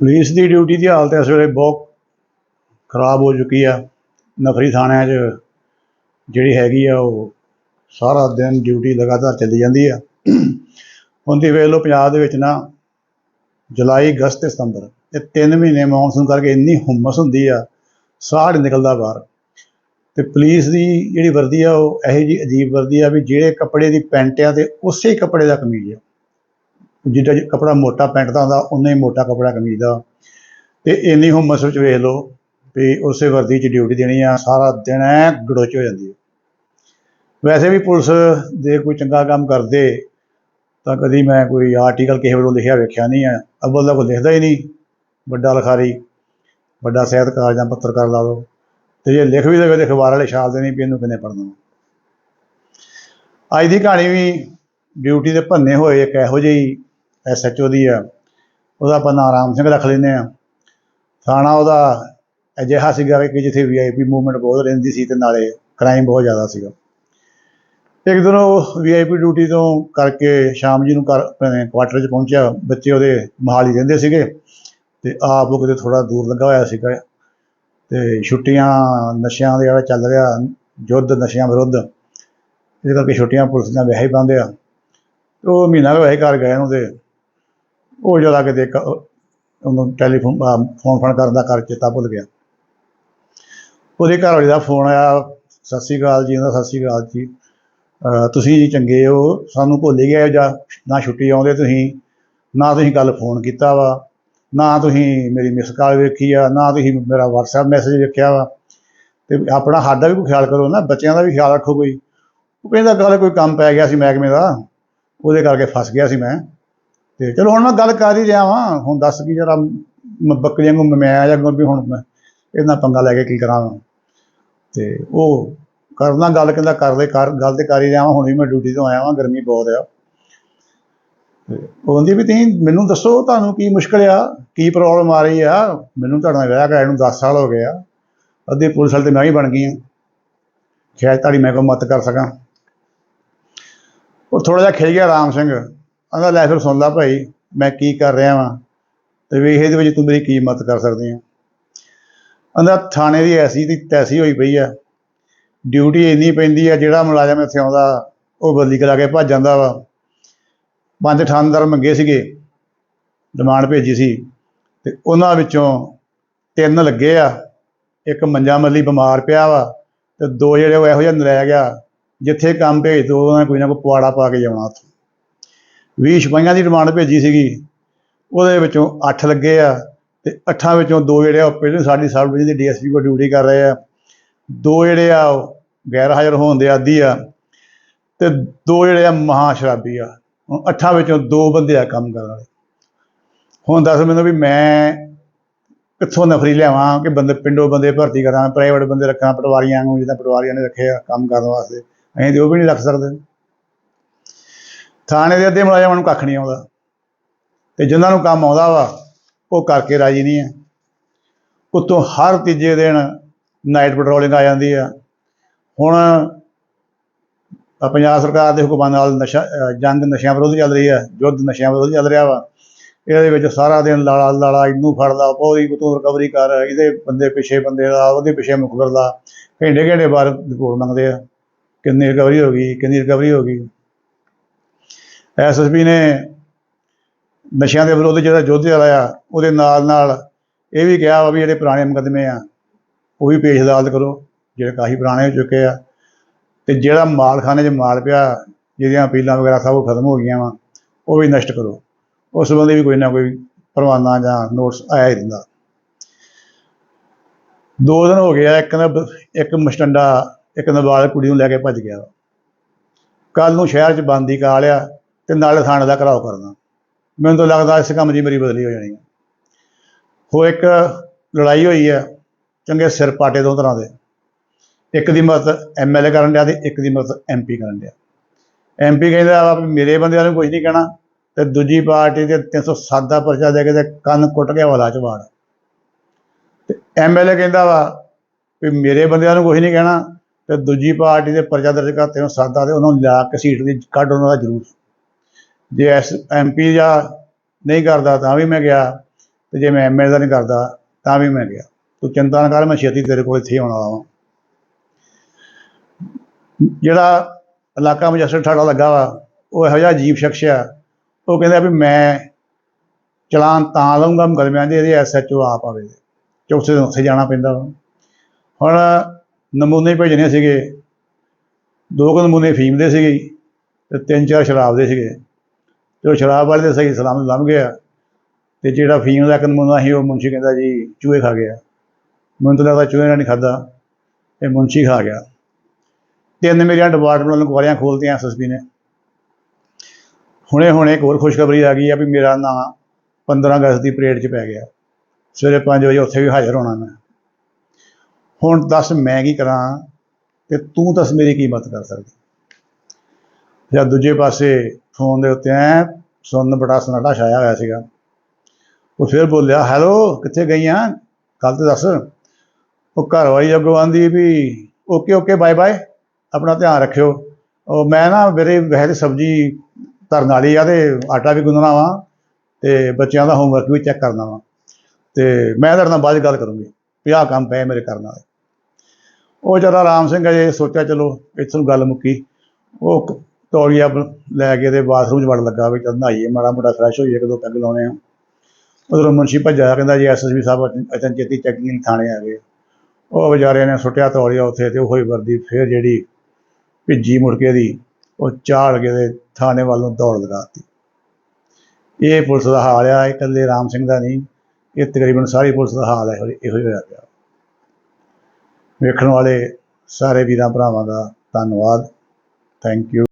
Police ਦੀ duty ਦੀ ਹਾਲਤ ਇਸ ਵੇਲੇ ਬਹੁਤ ਖਰਾਬ ਹੋ ਚੁੱਕੀ ਆ। ਨਫਰੀ ਥਾਣਿਆਂ 'ਚ ਜਿਹੜੀ ਹੈਗੀ ਆ, ਉਹ ਸਾਰਾ ਦਿਨ ਡਿਊਟੀ ਲਗਾਤਾਰ ਚੱਲੀ ਜਾਂਦੀ ਆ। ਹੁਣ ਦੀ ਵੇਖ ਲਓ ਪੰਜਾਬ ਦੇ ਵਿੱਚ ਨਾ ਜੁਲਾਈ, ਅਗਸਤ ਤੇ ਸਤੰਬਰ ਇਹ ਤਿੰਨ ਮਹੀਨੇ ਮੌਨਸੂਨ ਕਰਕੇ ਇੰਨੀ ਹੁੰਮਸ ਹੁੰਦੀ ਆ ਸਾੜ ਨਿਕਲਦਾ ਬਾਹਰ। ਤੇ ਪੁਲਿਸ ਦੀ ਜਿਹੜੀ ਵਰਦੀ ਆ, ਉਹ ਇਹੋ ਜਿਹੀ ਅਜੀਬ ਵਰਦੀ ਆ ਵੀ ਜਿਹੜੇ ਕੱਪੜੇ ਦੀ ਪੈਂਟ ਆ ਤੇ ਉਸੇ ਕੱਪੜੇ ਦਾ ਕਮੀਜ਼ ਆ। ਜਿੱਦਾਂ ਜੇ ਕੱਪੜਾ ਮੋਟਾ ਪੈਂਟ ਦਾ ਹੁੰਦਾ ਉਨਾ ਹੀ ਮੋਟਾ ਕੱਪੜਾ ਕਮੀਜ਼ ਦਾ। ਤੇ ਇੰਨੀ ਹੁਮਸ ਵਿੱਚ ਵੇਖ ਲਓ ਵੀ ਉਸੇ ਵਰਦੀ 'ਚ ਡਿਊਟੀ ਦੇਣੀ ਆ, ਸਾਰਾ ਦਿਨ ਐ ਗੜੋਚ ਹੋ ਜਾਂਦੀ ਹੈ ਵੈਸੇ ਵੀ ਪੁਲਿਸ ਦੇ ਕੋਈ ਚੰਗਾ ਕੰਮ ਕਰਦੇ, ਤਾਂ ਕਦੀ ਮੈਂ ਕੋਈ ਆਰਟੀਕਲ ਕਿਸੇ ਵੱਲੋਂ ਲਿਖਿਆ ਵੇਖਿਆ ਨਹੀਂ ਹੈ ਅੱਵਲ ਦਾ ਕੋਈ ਲਿਖਦਾ ਹੀ ਨਹੀਂ, ਵੱਡਾ ਲਿਖਾਰੀ, ਵੱਡਾ ਸਾਹਿਤਕਾਰ ਜਾਂ ਪੱਤਰਕਾਰ ਲਾ ਲਓ। ਤੇ ਜੇ ਲਿਖ ਵੀ ਦੇਵੇ ਤੇ ਅਖਬਾਰ ਵਾਲੇ ਛਾਪਦੇ ਨਹੀਂ ਵੀ ਇਹਨੂੰ ਕਿੰਨੇ ਪੜ੍ਹਨਾ। ਅੱਜ ਦੀ ਕਹਾਣੀ ਵੀ ਡਿਊਟੀ ਦੇ ਭੰਨੇ ਹੋਏ ਇੱਕ ਇਹੋ ਜਿਹੀ ਐਸਐਚਓ ਦੀ ਆ, ਉਹਦਾ ਆਪਾਂ ਨਾਂ ਰਾਮ ਸਿੰਘ ਰੱਖ ਲੈਂਦੇ ਆ ਥਾਣਾ ਉਹਦਾ ਅਜਿਹਾ ਸੀਗਾ ਕਿ ਜਿੱਥੇ ਵੀਆਈਪੀ ਮੂਵਮੈਂਟ ਬਹੁਤ ਰਹਿੰਦੀ ਸੀ ਤੇ ਨਾਲੇ ਕ੍ਰਾਈਮ ਬਹੁਤ ਜ਼ਿਆਦਾ ਸੀਗਾ। ਇੱਕ ਦਿਨ ਉਹ ਵੀਆਈਪੀ ਡਿਊਟੀ ਤੋਂ ਕਰਕੇ ਸ਼ਾਮ ਜੀ ਨੂੰ ਘਰ ਕੁਆਟਰ 'ਚ ਪਹੁੰਚਿਆ, ਬੱਚੇ ਉਹਦੇ ਮਹਾਲੀ ਰਹਿੰਦੇ ਸੀਗੇ ਤੇ ਆਪ ਉਹ ਕਿਤੇ ਥੋੜਾ ਦੂਰ ਲੱਗਾ ਹੋਇਆ ਸੀਗਾ ਤੇ ਛੁੱਟੀਆਂ ਨਸ਼ਿਆਂ ਦੇ ਜਿਹੜਾ ਚੱਲ ਰਿਹਾ, ਯੁੱਧ ਨਸ਼ਿਆਂ ਵਿਰੁੱਧ। ਇਹਦੇ ਕਰਕੇ ਛੁੱਟੀਆਂ ਪੁਲਿਸ ਦੀਆਂ ਵੈਸੇ ਹੀ ਪਾਉਂਦੇ ਆ ਤੇ ਉਹ ਮਹੀਨਾ ਕੁ ਵੈਸੇ ਘਰ ਗਏ ਨੂੰ ਉਹ ਜਦ ਆ ਦੇਖ ਉਹਨੂੰ ਟੈਲੀਫੋਨ ਫੋਨ ਫੋਨ ਕਰਨ ਦਾ ਕਰ ਚੇਤਾ ਭੁੱਲ ਗਿਆ। ਉਹਦੇ ਘਰ ਵਾਲੇ ਦਾ ਫੋਨ ਆਇਆ, ਸਤਿ ਸ਼੍ਰੀ ਅਕਾਲ ਜੀ, ਉਹਦਾ, ਸਤਿ ਸ਼੍ਰੀ ਅਕਾਲ ਜੀ। ਤੁਸੀਂ ਜੀ ਚੰਗੇ ਹੋ, ਸਾਨੂੰ ਭੁੱਲ ਹੀ ਗਏ ਜਾਂ ਨਾ ਛੁੱਟੀ ਆਉਂਦੇ ਤੁਸੀਂ, ਨਾ ਤੁਸੀਂ ਕੱਲ ਫੋਨ ਕੀਤਾ ਵਾ, ਨਾ ਤੁਸੀਂ ਮੇਰੀ ਮਿਸ ਕਾਲ ਵੇਖੀ ਆ, ਨਾ ਤੁਸੀਂ ਮੇਰਾ WhatsApp ਮੈਸੇਜ ਵੇਖਿਆ ਵਾ। ਤੇ ਆਪਣਾ ਸਾਡਾ ਵੀ ਕੋਈ ਖਿਆਲ ਕਰੋ ਨਾ, ਬੱਚਿਆਂ ਦਾ ਵੀ ਖਿਆਲ ਰੱਖੋ ਕੋਈ। ਉਹ ਕਹਿੰਦਾ ਗੱਲ ਕੋਈ ਕੰਮ ਪੈ ਗਿਆ ਸੀ ਮਹਿਕਮੇ ਦਾ। ਉਹਦੇ ਕਰਕੇ ਫਸ ਗਿਆ ਸੀ ਮੈਂ। ਤੇ ਚਲੋ ਹੁਣ ਮੈਂ ਗੱਲ ਕਰ ਹੀ ਰਿਹਾ ਵਾਂ, ਹੁਣ ਦੱਸ ਕੀ ਜਰਾ ਬੱਕਰੀਆਂ ਨੂੰ ਮੈਂ ਆ ਜਾਂ ਵੀ ਹੁਣ ਮੈਂ ਇਹਦੇ ਪੰਗਾ ਲੈ ਕੇ ਕੀ ਕਰਾਂ ਤੇ ਉਹ ਕਰਨਾ ਗੱਲ ਕਹਿੰਦਾ ਕਰਦੇ ਕਰ, ਗੱਲ ਤੇ ਕਰ ਹੀ ਰਿਹਾ ਵਾਂ, ਹੁਣ ਵੀ ਮੈਂ ਡਿਊਟੀ ਤੋਂ ਆਇਆ ਵਾਂ, ਗਰਮੀ ਬਹੁਤ ਆ। ਤੇ ਵੀ ਤੁਸੀਂ ਮੈਨੂੰ ਦੱਸੋ ਤੁਹਾਨੂੰ ਕੀ ਮੁਸ਼ਕਲ ਆ, ਕੀ ਪ੍ਰੋਬਲਮ ਆ ਰਹੀ ਆ, ਮੈਨੂੰ ਤੁਹਾਡੇ ਨਾਲ ਵਿਆਹ ਕਰਾਇਆ ਨੂੰ 10 ਸਾਲ ਹੋ ਗਏ ਆ, ਅੱਧੀ ਪੁਲਿਸ ਵਾਲੇ ਤੇ ਮੈਂ ਹੀ ਬਣ ਗਈ ਆ। ਸ਼ਾਇਦ ਤੁਹਾਡੀ ਮੈਂ ਕੋਈ ਮਦਦ ਕਰ ਸਕਾਂ। ਉਹ ਥੋੜਾ ਜਿਹਾ ਖਿਲ ਗਿਆ ਰਾਮ ਸਿੰਘ। ਕਹਿੰਦਾ ਲੈ ਫਿਰ ਸੁਣ ਲਾ ਭਾਈ, ਮੈਂ ਕੀ ਕਰ ਰਿਹਾ ਵਾਂ ਤੇ ਵੀ ਇਹਦੇ ਵਿੱਚ ਤੂੰ ਮੇਰੀ ਕੀ ਮਦਦ ਕਰ ਸਕਦੀ ਆ? ਕਹਿੰਦਾ ਥਾਣੇ ਦੀ ਐਸੀ ਦੀ ਤੈਸੀ ਹੋਈ ਪਈ ਆ। ਡਿਊਟੀ ਇੰਨੀ ਪੈਂਦੀ ਆ, ਜਿਹੜਾ ਮੁਲਾਜ਼ਮ ਇੱਥੇ ਆਉਂਦਾ, ਉਹ ਬਦਲੀ ਕਰਾ ਕੇ ਭੱਜ ਜਾਂਦਾ ਵਾ। ਪੰਜ ਠਾਣਦਾਰ ਮੰਗੇ ਸੀਗੇ, ਡਿਮਾਂਡ ਭੇਜੀ ਸੀ ਤੇ ਉਹਨਾਂ ਵਿੱਚੋਂ ਤਿੰਨ ਲੱਗੇ ਆ। ਇੱਕ ਮੰਜਾ ਮੱਲੀ ਬਿਮਾਰ ਪਿਆ ਵਾ ਤੇ ਦੋ ਜਿਹੜੇ ਉਹ ਇਹੋ ਜਿਹਾ ਨਰੈਕ ਗਿਆ ਜਿੱਥੇ ਕੰਮ ਭੇਜ ਦੋ, ਉਹਨਾਂ ਨੇ ਕੋਈ ਨਾ ਕੋਈ ਪਵਾੜਾ ਪਾ ਕੇ ਜਾਣਾ ਉੱਥੇ। 20 ਸਿਪਾਹੀਆਂ ਦੀ ਡਿਮਾਂਡ ਭੇਜੀ ਸੀਗੀ। ਉਹਦੇ ਵਿੱਚੋਂ 8 ਲੱਗੇ ਆ ਤੇ ਅੱਠਾਂ ਵਿੱਚੋਂ ਦੋ ਜਿਹੜੇ ਆ ਉਹ ਪਹਿਲਾਂ ਸਾਡੀ ਸਬ ਡਿਵੀਜ਼ਨ ਦੀ ਡੀਐਸਪੀ ਕੋਲ ਡਿਊਟੀ ਕਰ ਰਹੇ ਆ। ਦੋ ਜਿਹੜੇ ਆ ਉਹ ਗੈਰ ਹਾਜ਼ਰ ਹੋਣ ਦੇ ਆਦੀ ਆ ਤੇ ਦੋ ਜਿਹੜੇ ਆ ਮਹਾ ਸ਼ਰਾਬੀ ਆ। ਹੁਣ ਅੱਠਾਂ ਵਿੱਚੋਂ ਦੋ ਬੰਦੇ ਆ ਕੰਮ ਕਰਨ ਵਾਲੇ। ਹੁਣ ਦੱਸ ਮੈਨੂੰ ਵੀ ਮੈਂ ਕਿੱਥੋਂ ਨਫਰੀ ਲਿਆਵਾਂ ਕਿ ਬੰਦੇ ਪਿੰਡੋਂ ਬੰਦੇ ਭਰਤੀ ਕਰਾਂ ਪ੍ਰਾਈਵੇਟ ਬੰਦੇ ਰੱਖਾਂ, ਪਟਵਾਰੀਆਂ ਨੂੰ ਜਿੱਦਾਂ ਪਟਵਾਰੀਆਂ ਨੇ ਰੱਖੇ ਆ ਕੰਮ ਕਰਨ ਵਾਸਤੇ। ਅਸੀਂ ਤੇ ਉਹ ਵੀ ਨਹੀਂ ਰੱਖ ਸਕਦੇ। ਥਾਣੇ ਦੇ ਅੱਧੇ ਮੁਲਾਜ਼ਮਾਂ ਨੂੰ ਕੱਖ ਨਹੀਂ ਆਉਂਦਾ। ਤੇ ਜਿਨ੍ਹਾਂ ਨੂੰ ਕੰਮ ਆਉਂਦਾ ਵਾ, ਉਹ ਕਰਕੇ ਰਾਜੀ ਨਹੀਂ ਹੈ ਉੱਤੋਂ ਹਰ ਤੀਜੇ ਦਿਨ ਨਾਈਟ ਪੈਟਰੋਲਿੰਗ ਆ ਜਾਂਦੀ ਆ। ਹੁਣ ਪੰਜਾਬ ਸਰਕਾਰ ਦੇ ਹੁਕਮਾਂ ਨਾਲ ਨਸ਼ਾ ਜੰਗ ਨਸ਼ਿਆਂ ਵਿਰੁੱਧ ਚੱਲ ਰਹੀ ਹੈ ਯੁੱਧ ਨਸ਼ਿਆਂ ਵਿਰੁੱਧ ਚੱਲ ਰਿਹਾ ਵਾ। ਇਹਦੇ ਵਿੱਚ ਸਾਰਾ ਦਿਨ ਲਾਲਾ ਲਾਲਾ ਇਹਨੂੰ ਫੜਦਾ ਪੌੜੀ ਤੂੰ ਰਿਕਵਰੀ ਕਰ, ਇਹਦੇ ਬੰਦੇ ਪਿੱਛੇ ਬੰਦੇ ਦਾ, ਉਹਦੇ ਪਿੱਛੇ ਮੁਖਬਰ ਦਾ, ਘੰਟੇ ਘੰਟੇ ਬਾਅਦ ਰਿਪੋਰਟ ਮੰਗਦੇ ਆ। ਕਿੰਨੀ ਰਿਕਵਰੀ ਹੋ ਗਈ, ਕਿੰਨੀ ਰਿਕਵਰੀ ਹੋ ਗਈ। ਐਸਐਸਪੀ ਨੇ ਨਸ਼ਿਆਂ ਦੇ ਵਿਰੁੱਧ ਜਿਹੜਾ ਯੁੱਧ ਚਲਾਇਆ ਉਹਦੇ ਨਾਲ ਨਾਲ ਇਹ ਵੀ ਕਿਹਾ ਵਾ ਵੀ ਜਿਹੜੇ ਪੁਰਾਣੇ ਮੁਕੱਦਮੇ ਆ, ਉਹ ਵੀ ਪੇਸ਼ ਅਦਾਲਤ ਕਰੋ, ਜਿਹੜੇ ਕਾਫੀ ਪੁਰਾਣੇ ਹੋ ਚੁੱਕੇ ਆ। ਤੇ ਜਿਹੜਾ ਮਾਲਖਾਨੇ 'ਚ ਮਾਲ ਪਿਆ, ਜਿਹਦੀਆਂ ਅਪੀਲਾਂ ਵਗੈਰਾ ਸਭ ਖਤਮ ਹੋ ਗਈਆਂ ਵਾ, ਉਹ ਵੀ ਨਸ਼ਟ ਕਰੋ। ਉਸ ਸੰਬੰਧੀ ਵੀ ਕੋਈ ਨਾ ਕੋਈ ਪਰਵਾਨਾ ਜਾਂ ਨੋਟਿਸ ਆਇਆ ਹੀ ਰਹਿੰਦਾ ਦੋ ਦਿਨ ਹੋ ਗਿਆ ਇੱਕ ਨਾ ਇੱਕ ਮਸਟੰਡਾ, ਇੱਕ ਨਾਬਾਲਗ ਕੁੜੀ ਨੂੰ ਲੈ ਕੇ ਭੱਜ ਗਿਆ ਕੱਲ ਨੂੰ ਸ਼ਹਿਰ 'ਚ ਬੰਦੀ ਕਾਲ ਆ ਤੇ ਨਾਲੇ ਥਾਣੇ ਦਾ ਘਰਾਓ ਕਰਨਾ। ਮੈਨੂੰ ਤਾਂ ਲੱਗਦਾ ਇਸ ਕੰਮ ਦੀ ਮੇਰੀ ਬਦਲੀ ਹੋ ਜਾਣੀ ਹੈ ਹੋ ਇੱਕ ਲੜਾਈ ਹੋਈ ਹੈ ਚੰਗੇ ਸਿਰ ਪਾਟੇ ਦੋ ਤਰ੍ਹਾਂ ਦੇ। ਇੱਕ ਦੀ ਮਦਦ ਐਮਐਲਏ ਕਰਨ ਡਿਆ ਤੇ ਇੱਕ ਦੀ ਮਦਦ ਐਮਪੀ ਕਰਨ ਡਿਆ। ਐਮਪੀ ਕਹਿੰਦਾ ਵਾ ਵੀ ਮੇਰੇ ਬੰਦਿਆਂ ਨੂੰ ਕੁਝ ਨਹੀਂ ਕਹਿਣਾ ਤੇ ਦੂਜੀ ਪਾਰਟੀ ਦੇ 307 ਦਾ ਪਰਚਾ ਦੇ ਕੇ ਤੇ ਕੰਨ ਕੁੱਟ ਗਿਆ ਹਵਾਲਾ ਚ ਵਾੜ। ਤੇ ਐਮਐਲਏ ਕਹਿੰਦਾ ਵਾ ਵੀ ਮੇਰੇ ਬੰਦਿਆਂ ਨੂੰ ਕੁਝ ਨਹੀਂ ਕਹਿਣਾ ਤੇ ਦੂਜੀ ਪਾਰਟੀ ਦੇ ਪਰਚਾ ਦਰਜ ਕਰ 307 ਦਾ ਤੇ ਉਹਨਾਂ ਨੂੰ ਲਿਆ ਕੇ ਸੀਟ ਦੀ ਕੱਢ ਉਹਨਾਂ ਦਾ ਜ਼ਰੂਰ। ਜੇ ਐਸ ਐਮਪੀ ਜਾਂ ਨਹੀਂ ਕਰਦਾ ਤਾਂ ਵੀ ਮੈਂ ਗਿਆ ਤੇ ਜੇ ਮੈਂ ਐਮਐਲ ਦਾ ਨਹੀਂ ਕਰਦਾ ਤਾਂ ਵੀ ਮੈਂ ਗਿਆ। ਤੂੰ ਚਿੰਤਾ ਨਾ ਕਰ ਮੈਂ ਛੇਤੀ ਤੇਰੇ ਕੋਲ ਇੱਥੇ ਆਉਣ ਵਾਲਾ ਵਾਂ। ਜਿਹੜਾ ਇਲਾਕਾ ਮੈਜਿਸਟਰੇਟ ਸਾਡਾ ਲੱਗਾ ਵਾ ਉਹ ਇਹੋ ਜਿਹਾ ਅਜੀਬ ਸ਼ਖਸ ਆ। ਉਹ ਕਹਿੰਦਾ ਵੀ ਮੈਂ ਚਲਾਨ ਤਾਂ ਲਊਂਗਾ ਮੁਕਦਮਿਆਂ ਦੇ ਇਹਦੇ ਐਸਐਚਓ ਆਪ ਆਵੇ ਚੌਥੇ ਦਿਨ ਉੱਥੇ ਜਾਣਾ ਪੈਂਦਾ ਹੁਣ ਨਮੂਨੇ ਭੇਜਣੇ ਸੀਗੇ ਦੋ ਕੁ ਨਮੂਨੇ ਫੀਮ ਦੇ ਸੀਗੇ ਜੀ, ਤੇ ਤਿੰਨ ਚਾਰ ਸ਼ਰਾਬ ਦੇ ਸੀਗੇ। ਤੇ ਉਹ ਸ਼ਰਾਬ ਵਾਲੇ ਦੇ ਸਹੀ ਸਲਾਮ ਲੰਘ ਗਿਆ ਤੇ ਜਿਹੜਾ ਫੀਮ ਦਾ ਇੱਕ ਨਮੂਨਾ ਸੀ, ਉਹ ਮੁੰਸ਼ੀ ਕਹਿੰਦਾ ਜੀ ਚੂਹੇ ਖਾ ਗਿਆ। ਮੈਨੂੰ ਤਾਂ ਲੱਗਦਾ ਚੂਹੇ ਨਾਲ ਨਹੀਂ ਖਾਦਾ ਇਹ ਮੁੰਸ਼ੀ ਖਾ ਗਿਆ। ਤਿੰਨ ਮੇਰੀਆਂ ਡਿਪਾਰਟਮੈਂਟ ਵੱਲੋਂ ਇਨਕੁਆਇਰੀਆਂ ਖੋਲ੍ਹਤੀਆਂ ਐਸਐਸਪੀ ਨੇ। ਹੁਣੇ ਹੁਣੇ ਇੱਕ ਹੋਰ ਖੁਸ਼ਖਬਰੀ ਆ ਗਈ ਆ ਵੀ ਮੇਰਾ ਨਾਂ 15 ਅਗਸਤ ਦੀ ਪਰੇਡ 'ਚ ਪੈ ਗਿਆ। ਸਵੇਰੇ 5 ਵਜੇ ਉੱਥੇ ਵੀ ਹਾਜ਼ਰ ਹੋਣਾ ਮੈਂ। ਹੁਣ ਦੱਸ ਮੈਂ ਕੀ ਕਰਾਂ ਤੇ ਤੂੰ ਦੱਸ ਮੇਰੀ ਕੀ ਮਦਦ ਕਰ ਸਕਦੀ? ਜਾਂ ਦੂਜੇ ਪਾਸੇ ਫੋਨ ਦੇ ਉੱਤੇ ਐ ਸੁਣਨ ਬੜਾ ਸਨਾਟਾ ਛਾਇਆ ਹੋਇਆ ਸੀਗਾ। ਉਹ ਫਿਰ ਬੋਲਿਆ ਹੈਲੋ ਕਿੱਥੇ ਗਈ ਆ ਕੱਲ ਤੇ ਦੱਸ। ਉਹ ਘਰ ਵਾਲੀ ਅੱਗੋਂ ਆਂਦੀ ਵੀ ਓਕੇ ਓਕੇ ਬਾਏ ਬਾਏ ਆਪਣਾ ਧਿਆਨ ਰੱਖਿਓ। ਉਹ ਮੈਂ ਨਾ ਮੇਰੇ ਵੈਸੇ ਤਾਂ ਸਬਜ਼ੀ ਧਰਨ ਵਾਲੀ ਆ ਤੇ ਆਟਾ ਵੀ ਗੁੰਨਣਾ ਵਾ ਤੇ ਬੱਚਿਆਂ ਦਾ ਹੋਮਵਰਕ ਵੀ ਚੈੱਕ ਕਰਨਾ ਵਾ ਤੇ ਮੈਂ ਤੁਹਾਡੇ ਨਾਲ ਬਾਅਦ 'ਚ ਗੱਲ ਕਰੂੰਗੀ, ਵੀ ਆਹ ਕੰਮ ਪਏ ਮੇਰੇ ਕਰਨ ਵਾਲੇ। ਉਹ ਜਰਾ ਰਾਮ ਸਿੰਘ ਅਜੇ ਸੋਚਿਆ, ਚਲੋ, ਇੱਥੋਂ ਗੱਲ ਮੁੱਕੀ। ਉਹ ਤੌਲੀਆ ਲੈ ਕੇ ਤੇ ਬਾਥਰੂਮ 'ਚ ਵੜ ਲੱਗਾ ਵੀ ਚੱਲ ਨਹਾਈਏ, ਮਾੜਾ ਮੋਟਾ ਫਰੈਸ਼ ਹੋਈਏ ਕਦੋਂ ਪੈਗ ਲਾਉਣੇ ਆ। ਉਧਰੋਂ ਮੁਨਸ਼ੀ ਭੱਜਾ ਕਹਿੰਦਾ ਜੀ ਐਸਐਸਬੀ ਸਾਹਿਬ ਅਚਨ ਚੇਤੀ ਚੈਕਿੰਗ ਥਾਣੇ ਆ ਗਏ। ਉਹ ਵਿਚਾਰਿਆਂ ਨੇ ਸੁੱਟਿਆ ਤੌਲੀਆ ਉੱਥੇ ਤੇ ਉਹੀ ਵਰਦੀ ਫਿਰ ਜਿਹੜੀ ਭਿੱਜੀ ਮੁੜ ਕੇ ਦੀ, ਉਹ ਚਾੜ ਕੇ ਤੇ ਥਾਣੇ ਵੱਲ ਨੂੰ ਦੌੜ ਲਗਾਤੀ। ਇਹ ਪੁਲਿਸ ਦਾ ਹਾਲ ਆ ਇਕੱਲੇ ਰਾਮ ਸਿੰਘ ਦਾ ਨਹੀਂ, ਇਹ ਤਕਰੀਬਨ ਸਾਰੀ ਪੁਲਿਸ ਦਾ ਹਾਲ ਹੈ ਇਹੋ ਹੀ ਹੋਇਆ ਪਿਆ। ਵੇਖਣ ਵਾਲੇ ਸਾਰੇ ਵੀਰਾਂ ਭਰਾਵਾਂ ਦਾ ਧੰਨਵਾਦ। Thank you